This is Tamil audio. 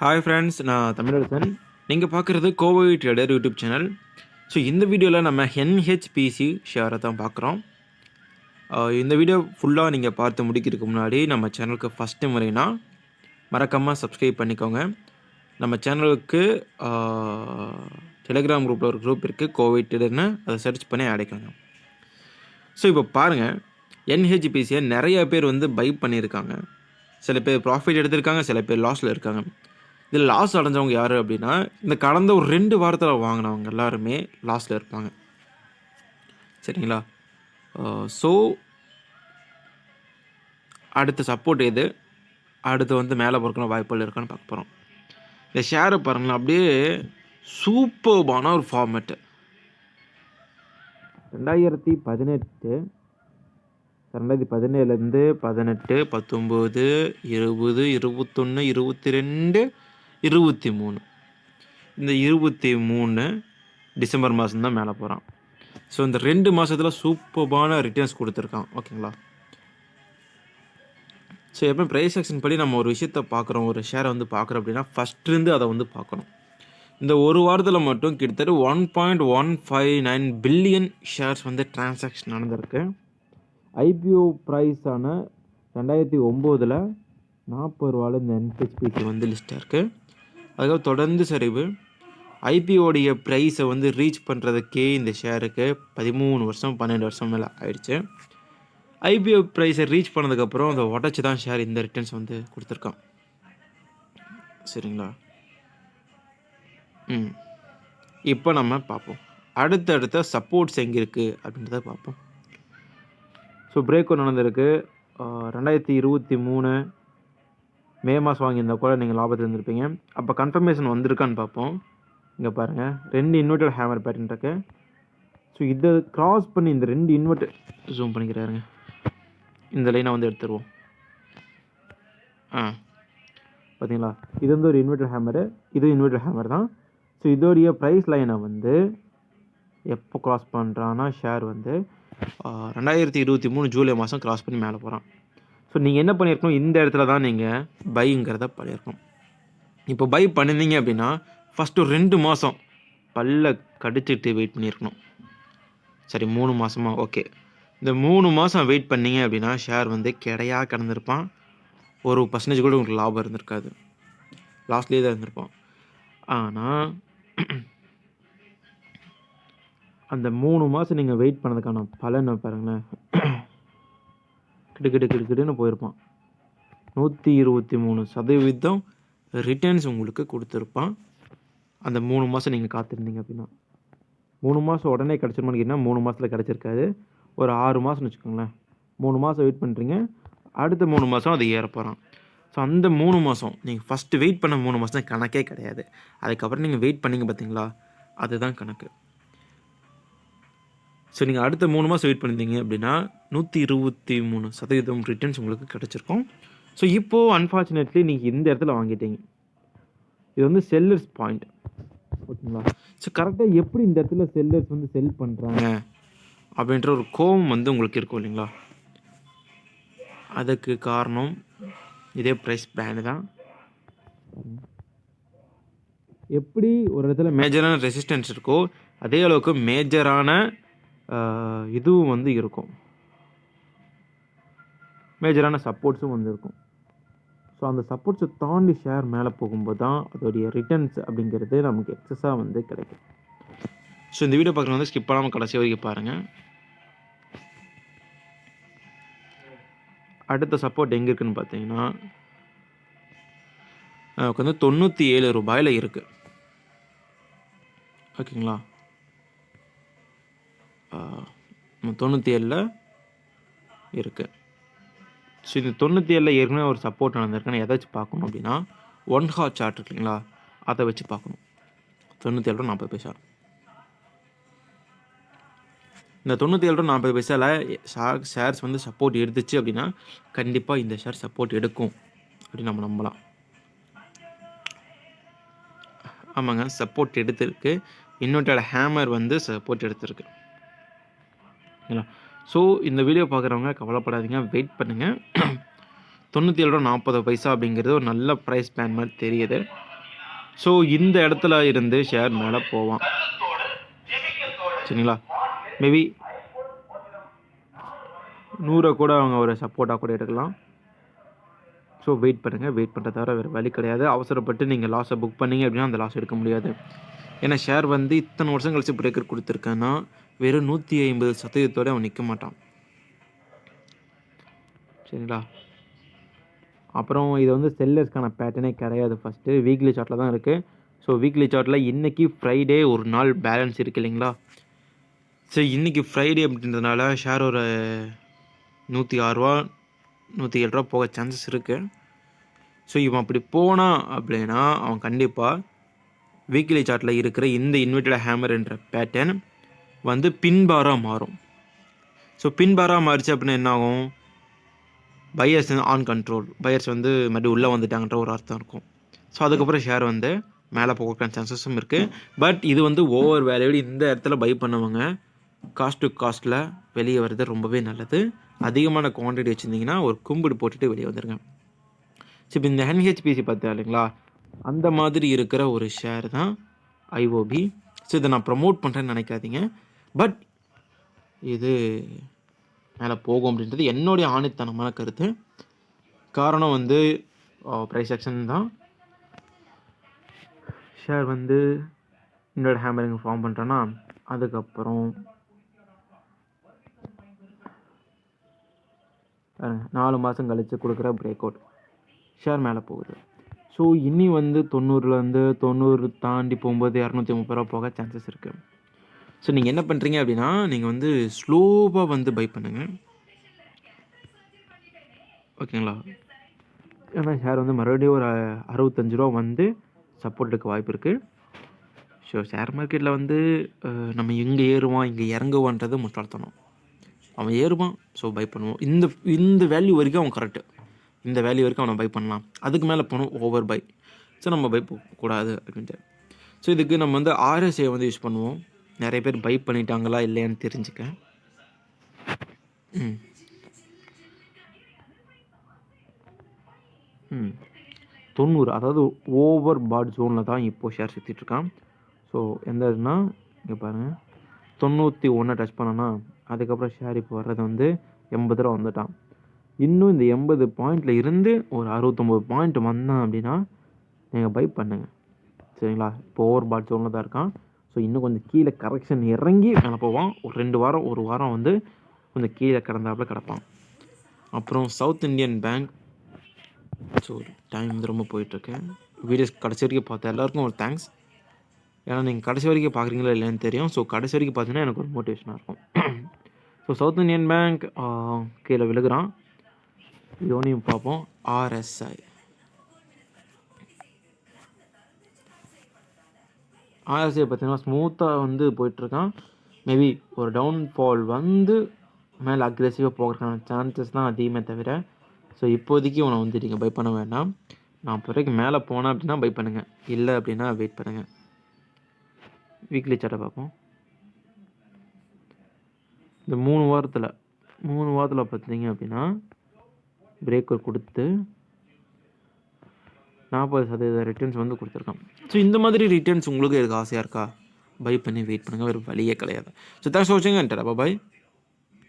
ஹாய் ஃப்ரெண்ட்ஸ் நான் தமிழரசன். நீங்கள் பார்க்குறது Kovai trader YouTube channel so இந்த வீடியோவில் நம்ம என்ஹெச்பிசி ஷேரை தான் பார்க்குறோம். Uh, இந்த வீடியோ ஃபுல்லாக நீங்கள் பார்த்து முடிக்கிறதுக்கு முன்னாடி நம்ம சேனலுக்கு ஃபஸ்ட்டு முறைனா மறக்காமல் சப்ஸ்கிரைப் பண்ணிக்கோங்க. நம்ம சேனலுக்கு டெலிகிராம் குரூப்பில் ஒரு குரூப் இருக்குது கோவை ட்ரேடர்னு அதை சர்ச் பண்ணி அடைக்கோங்க ஸோ இப்போ பாருங்கள் என்ஹெச்பிசியை நிறைய பேர் வந்து பை பண்ணியிருக்காங்க. சில பேர் ப்ராஃபிட் எடுத்திருக்காங்க சில பேர் லாஸில் இருக்காங்க. இதில் லாஸ் அடைஞ்சவங்க யார் அப்படின்னா இந்த கடந்த ஒரு ரெண்டு வாரத்தில் வாங்கினவங்க எல்லாருமே லாஸில் இருப்பாங்க. சரிங்களா? ஸோ அடுத்த சப்போர்ட் எது? அடுத்து வந்து மேலே பொறுக்கணும் வாய்ப்புகள் இருக்கான்னு பார்க்க போகிறோம் இந்த ஷேரை பாருங்களேன் அப்படியே சூப்பர்பான ஒரு ஃபார்மேட்டு ரெண்டாயிரத்தி பதினெட்டு ரெண்டாயிரத்தி பதினேழுலேருந்து பதினெட்டு பத்தொம்போது இருபது இருபத்தொன்று இருபத்தி ரெண்டு இருபத்தி மூணு. இந்த இருபத்தி மூணு டிசம்பர் மாதம்தான் மேலே போகிறான் ஸோ இந்த ரெண்டு மாதத்தில் சூப்பர்பான ரிட்டர்ன்ஸ் கொடுத்துருக்கான். ஓகேங்களா? ஸோ எப்போ ப்ரைஸ் ஆக்ஷன் படி நம்ம ஒரு விஷயத்தை பார்க்குறோம் ஒரு ஷேரை வந்து பார்க்குறோம் அப்படின்னா ஃபஸ்ட்லேருந்து அதை வந்து பார்க்கணும். இந்த ஒரு வாரத்தில் மட்டும் கிட்டத்தட்ட one point one five nine billion shares வந்து டிரான்சாக்ஷன் நடந்திருக்கு. ஐபிஓ ப்ரைஸான ரெண்டாயிரத்தி ஒம்போதில் நாற்பது ரூபாவில் இந்த என்ஹெச்பிசி வந்து லிஸ்ட்டாக இருக்குது அதுக்காக தொடர்ந்து சரிவு ஐபிஓடைய ப்ரைஸை வந்து ரீச் பண்ணுறதுக்கே இந்த ஷேருக்கு பதிமூணு வருஷம் பன்னெண்டு வருஷம் மேலே ஆயிடுச்சு. ஐபிஓ ப்ரைஸை ரீச் பண்ணதுக்கப்புறம் அதை உடச்சி தான் ஷேர் இந்த ரிட்டர்ன்ஸ் வந்து கொடுத்துருக்கான். சரிங்களா? ம். இப்போ நம்ம பார்ப்போம். அடுத்தடுத்த சப்போர்ட்ஸ் எங்கே இருக்குது அப்படின்றத பார்ப்போம். ஸோ பிரேக் ஒன்று நடந்திருக்கு. ரெண்டாயிரத்தி இருபத்தி மூணு மே மாதம் வாங்கியிருந்தால் கூட நீங்கள் லாபத்தில் இருந்திருப்பீங்க. அப்போ கன்ஃபர்மேஷன் வந்திருக்கான்னு பார்ப்போம். இங்கே பாருங்கள் ரெண்டு இன்வெர்டர் ஹேமர் பேட்டர்ன் இருக்கு. ஸோ இதை க்ராஸ் பண்ணி இந்த ரெண்டு இன்வெர்டர் ஜூம் பண்ணிக்கிறாருங்க. இந்த லைனை வந்து எடுத்துருவோம். ஆ. பார்த்தீங்களா இது வந்து ஒரு இன்வெர்டர் ஹேமரு இது இன்வெர்டர் ஹேமர் தான். ஸோ இதோடைய ப்ரைஸ் லைனை வந்து எப்போ க்ராஸ் பண்ணுறான்னா ஷேர் வந்து ரெண்டாயிரத்தி இருபத்தி மூணு ஜூலை மாதம் க்ராஸ் பண்ணி மேலே போகிறான் ஸோ நீங்கள் என்ன பண்ணியிருக்கணும்? இந்த இடத்துல தான் நீங்கள் பைங்கிறத பண்ணியிருக்கணும். இப்போ பை பண்ணியிருந்தீங்க அப்படின்னா ஃபஸ்ட்டு ரெண்டு மாதம் பல்ல கடிச்சிட்டு வெயிட் பண்ணியிருக்கணும். சரி மூணு மாதமா ஓகே இந்த மூணு மாதம் வெயிட் பண்ணீங்க அப்படின்னா ஷேர் வந்து கிடையா கிடந்திருப்பான். ஒரு பர்சன்டேஜ் கூட உங்களுக்கு லாபம் இருந்திருக்காது. லாஸ்ட்லேயே தான் இருந்திருப்பான் ஆனால் அந்த மூணு மாதம் நீங்கள் வெயிட் பண்ணதுக்கான பலனை பாருங்களேன். கிடு கிடு போயிருப்பான் நூற்றி இருபத்தி மூணு சதவீதம் ரிட்டர்ன்ஸ் உங்களுக்கு கொடுத்துருப்பான். அந்த மூணு மாதம் நீங்கள் காத்திருந்தீங்க அப்படின்னா. மூணு மாதம் உடனே கிடச்சிருமான்னு மூணு மாதத்தில் கிடச்சிருக்காது. ஒரு ஆறு மாதம்னு வச்சுக்கோங்களேன். மூணு மாதம் வெயிட் பண்ணுறீங்க அடுத்த மூணு மாதம் அது ஏற போகிறான் ஸோ அந்த மூணு மாதம் நீங்கள் ஃபஸ்ட்டு வெயிட் பண்ண மூணு மாதம் கணக்கே கிடையாது. அதுக்கப்புறம் நீங்கள் வெயிட் பண்ணீங்க பார்த்தீங்களா? அதுதான் கணக்கு. ஸோ நீங்கள் அடுத்த மூணு மாதம் வெயிட் பண்ணியிருந்தீங்க அப்படின்னா நூற்றி இருபத்தி மூணு சதவீதம் ரிட்டர்ன்ஸ் உங்களுக்கு கிடச்சிருக்கும். ஸோ இப்போது அன்ஃபார்ச்சுனேட்லி நீங்கள் இந்த இடத்துல வாங்கிட்டீங்க. இது வந்து செல்லர்ஸ் பாயிண்ட் ஓகேங்களா? ஸோ கரெக்டாக எப்படி இந்த இடத்துல செல்லர்ஸ் வந்து செல் பண்ணுறாங்க அப்படின்ற ஒரு கோபம் வந்து உங்களுக்கு இருக்கும் இல்லைங்களா? அதுக்கு காரணம் இதே ப்ரைஸ் பிளான் தான். எப்படி ஒரு இடத்துல மேஜரான ரெசிஸ்டன்ஸ் இருக்கோ அதே அளவுக்கு மேஜரான இதுவும் வந்து இருக்கும். மேஜரான சப்போர்ட்ஸும் வந்து இருக்கும். ஸோ அந்த சப்போர்ட்ஸை தாண்டி ஷேர் மேலே போகும்போது தான் அதோடைய ரிட்டர்ன்ஸ் அப்படிங்கிறது நமக்கு எக்ஸஸாக வந்து கிடைக்கும். ஸோ இந்த வீடியோ பார்க்குறது வந்து ஸ்கிப் பண்ணாமல் கடைசி வரைக்கும் பாருங்கள் அடுத்த சப்போர்ட் எங்கே இருக்குன்னு பார்த்தீங்கன்னா நமக்கு வந்து தொண்ணூற்றி ஏழு ரூபாயில் இருக்குது ஓகேங்களா தொண்ணூற்றி ஏழில் இருக்குது ஸோ இந்த தொண்ணூற்றி ஏழில் ஏற்கனவே ஒரு சப்போர்ட் நடந்திருக்குன்னு எதை வச்சு பார்க்கணும் அப்படின்னா ஒன் ஹார் சார்ட் இருக்கு இல்லைங்களா? அதை வச்சு பார்க்கணும். தொண்ணூற்றி ஏழு ரூபா நாற்பது பைசா இந்த தொண்ணூற்றி ஏழு ரூபா நாற்பது பைசாவில் ஷேர் ஷேர்ஸ் வந்து சப்போர்ட் எடுத்துச்சு அப்படின்னா கண்டிப்பாக இந்த ஷேர் சப்போர்ட் எடுக்கும் அப்படின்னு நம்ம நம்பலாம். ஆமாங்க சப்போர்ட் எடுத்திருக்கு. இன்னொட்டோட ஹேமர் வந்து சப்போர்ட் எடுத்திருக்கு. ஓகேங்களா ஸோ இந்த வீடியோ பார்க்குறவங்க கவலைப்படாதீங்க. வெயிட் பண்ணுங்கள் தொண்ணூற்றி ஏழு ரூபா நாற்பது பைசா அப்படிங்கிறது ஒரு நல்ல ப்ரைஸ் பிளான் மாதிரி தெரியுது. ஸோ இந்த இடத்துல இருந்து ஷேர் மேலே போவான் சரிங்களா? மேபி நூறை கூட அவங்க ஒரு சப்போர்ட்டாக கூட எடுக்கலாம். ஸோ வெயிட் பண்ணுங்கள் வெயிட் பண்ணுறத தவிர வேறு வழி கிடையாது. அவசரப்பட்டு நீங்கள் லாஸை புக் பண்ணீங்க அப்படின்னா அந்த லாஸ் எடுக்க முடியாது. ஏன்னா ஷேர் வந்து இத்தனை வருஷம் கழிச்சு பிரேக்கர் கொடுத்துருக்கேன்னா வெறும் நூற்றி ஐம்பது சதவீதத்தோடு அவன் நிற்க மாட்டான். சரிங்களா? அப்புறம் இது வந்து செல்லர்ஸ்க்கான பேட்டர்னே கிடையாது. ஃபஸ்ட்டு வீக்லி சார்ட்டில் தான் இருக்குது ஸோ வீக்லி சார்ட்டில் இன்றைக்கி ஃப்ரைடே ஒரு நாள் பேலன்ஸ் இருக்குது இல்லைங்களா? ஸோ இன்றைக்கி ஃப்ரைடே அப்படின்றதுனால ஷேர் ஒரு நூற்றி ஆறுரூவா நூற்றி ஏழு ரூபா போக சான்சஸ் இருக்குது ஸோ இவன் அப்படி போனான் அப்படின்னா அவன் கண்டிப்பாக வீக்லி சார்ட்டில் இருக்கிற இந்த இன்வெர்டட் ஹேமர் என்ற பேட்டர்ன் வந்து பின்பாராக மாறும். ஸோ பின்பாராக மாறிச்சு அப்படின்னா என்ன ஆகும் பையர்ஸ் ஆன் கண்ட்ரோல் பையர்ஸ் வந்து மறுபடியும் உள்ளே வந்துட்டாங்கன்ற ஒரு அர்த்தம் இருக்கும். ஸோ அதுக்கப்புறம் ஷேர் வந்து மேலே போகிறக்கான சான்சஸும் இருக்குது பட் இது வந்து ஓவர் வேல்யூடு இந்த இடத்துல பை பண்ணவங்க காஸ்ட் டு காஸ்ட்டில் வெளியே வர்றது ரொம்பவே நல்லது. அதிகமான குவான்டிட்டி வச்சுருந்தீங்கன்னா ஒரு கும்பிடு போட்டுட்டு வெளியே வந்துடுங்க ஸோ இப்போ இந்த என்ஹெச்பிசி பார்த்தா இல்லைங்களா? அந்த மாதிரி இருக்கிற ஒரு ஷேர் தான் ஐஓபி ஸோ இதை நான் ப்ரமோட் பண்ணுறேன்னு நினைக்காதீங்க. பட் இது மேலே போகும் அப்படின்றது என்னுடைய ஆணித்தனமான கருத்து. காரணம் வந்து ப்ரைஸ் ஆக்ஷன் தான். ஷேர் வந்து இன்னொரு ஹேமரிங் ஃபார்ம் பண்ணுறேன்னா அதுக்கப்புறம் நாலு மாதம் கழித்து கொடுக்குற பிரேக் அவுட் ஷேர் மேலே போகுது. ஸோ இனி வந்து தொண்ணூறுலேருந்து தொண்ணூறு தாண்டி போகும்போது இரநூத்தி முப்பது ரூபா போக சான்சஸ் இருக்குது ஸோ நீங்கள் என்ன பண்ணுறீங்க அப்படின்னா நீங்கள் வந்து ஸ்லோவாக வந்து பை பண்ணுங்கள் ஓகேங்களா? ஏன்னா ஷேர் வந்து மறுபடியும் ஒரு அறுபத்தஞ்சு ரூபா வந்து சப்போர்ட் எடுக்க வாய்ப்பு இருக்குது ஸோ ஷேர் மார்க்கெட்டில் வந்து நம்ம எங்கே ஏறுவான் இங்கே இறங்குவான்றது முட்டாள்தனம். அவன் ஏறுவான் ஸோ பை பண்ணுவோம். இந்த இந்த வேல்யூ வரைக்கும் அவன் கரெக்டு இந்த வேல்யூ வரைக்கும் அவனை பை பண்ணலாம். அதுக்கு மேலே போனோம் ஓவர் பை ஸோ நம்ம பை கூடாது அப்படின்ட்டு ஸோ இதுக்கு நம்ம வந்து ஆர்எஸ்ஐ வந்து யூஸ் பண்ணுவோம். நிறைய பேர் பை பண்ணிட்டாங்களா இல்லையான்னு தெரிஞ்சுக்க ம். ம். தொண்ணூறு அதாவது ஓவர் பாட் ஜோனில் தான் இப்போது ஷேர் சுற்றிட்டுருக்கான் ஸோ எந்த இதுனா இங்கே பாருங்கள் தொண்ணூற்றி ஒன்றை டச் பண்ணனா அதுக்கப்புறம் ஷேர் இப்போ வர்றது வந்து எண்பது ரூபா வந்துட்டான். இன்னும் இந்த எண்பது பாயிண்டில் இருந்து ஒரு அறுபத்தொம்போது பாயிண்ட் வந்தான் அப்படின்னா நீங்கள் பை பண்ணுங்கள் சரிங்களா? இப்போ ஓவர் பாட் ஜோனில் தான் இருக்கான். ஸோ இன்னும் கொஞ்சம் கீழே கரெக்ஷன் இறங்கி மேலே போவான். ஒரு ரெண்டு வாரம் ஒரு வாரம் வந்து கொஞ்சம் கீழே கிடந்தாப்புல கிடப்பான். அப்புறம் south Indian bank so time வந்து ரொம்ப போயிட்டுருக்கேன் வீடியோஸ் கடைசி வரைக்கும் பார்த்த எல்லாருக்கும் ஒரு தேங்க்ஸ் ஏன்னா நீங்கள் கடைசி வரைக்கும் பார்க்குறீங்களா இல்லைன்னு தெரியும். ஸோ கடைசி வரைக்கும் பார்த்தீங்கன்னா எனக்கு ஒரு மோட்டிவேஷனாக இருக்கும். ஸோ சவுத் இந்தியன் பேங்க் கீழே விழுகிறான். யோனியும் பார்ப்போம். ஆர்எஸ்ஐ ஆர்எஸ்ஐ பார்த்தீங்கன்னா ஸ்மூத்தாக வந்து போயிட்டுருக்கான். மேபி ஒரு டவுன்ஃபால் வந்து மேலே அக்ரெசிவாக போகிறதுக்கான சான்சஸ் தான் அதிகமே தவிர ஸோ இப்போதைக்கு உன்னை வந்து நீங்கள் பை பண்ண வேண்டாம் நான் பிறகு மேலே போனேன் அப்படின்னா பை பண்ணுங்கள் இல்லை அப்படின்னா வெயிட் பண்ணுங்கள் வீக்லி சார்ட்டை பார்ப்போம். இந்த மூணு வாரத்தில் மூணு வாரத்தில் பார்த்தீங்க அப்படின்னா பிரேக்கர் கொடுத்து நாற்பது சதவீத ரிட்டர்ன்ஸ் வந்து கொடுத்துருக்கான். ஸோ இந்த மாதிரி ரிட்டர்ன்ஸ் உங்களுக்கு எதுக்கு ஆசையாக இருக்கா? பை பண்ணி வெயிட் பண்ணுங்கள் வேறு வழியே கிடையாது. ஸோ தேங்க்ஸ் ஃபார் வாட்சிங் அண்ட் பாய்